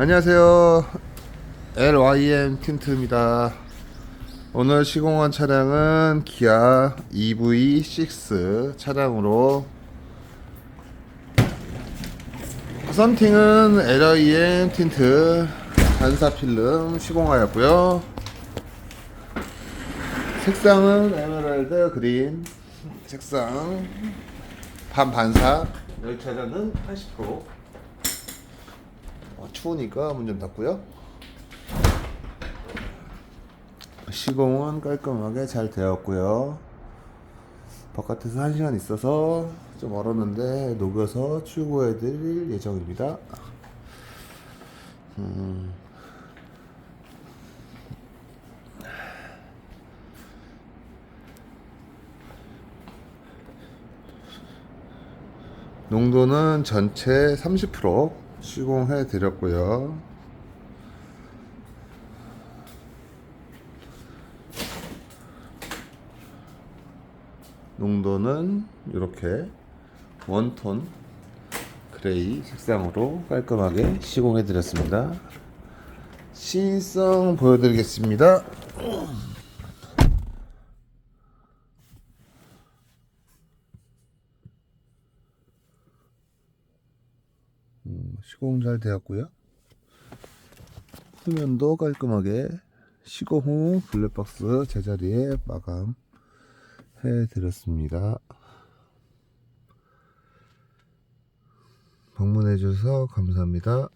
안녕하세요. LYM 틴트입니다. 오늘 시공한 차량은 기아 EV6 차량으로 썬팅은 LYM 틴트 반사 필름 시공하였고요. 색상은 에메랄드 그린 색상 반 반사 열차량은 80% 어, 추우니까 문 좀 닫고요. 시공은 깔끔하게 잘 되었고요. 바깥에서 한 시간 있어서 좀 얼었는데 녹여서 출고해 드릴 예정입니다. 음. 농도는 전체 30% 시공해 드렸고요. 농도는 이렇게 원톤 그레이 색상으로 깔끔하게 시공해 드렸습니다. 신성 보여드리겠습니다. 시공 잘 되었고요. 후면도 깔끔하게 시공 후 블랙박스 제자리에 마감 해 드렸습니다. 방문해 주셔서 감사합니다.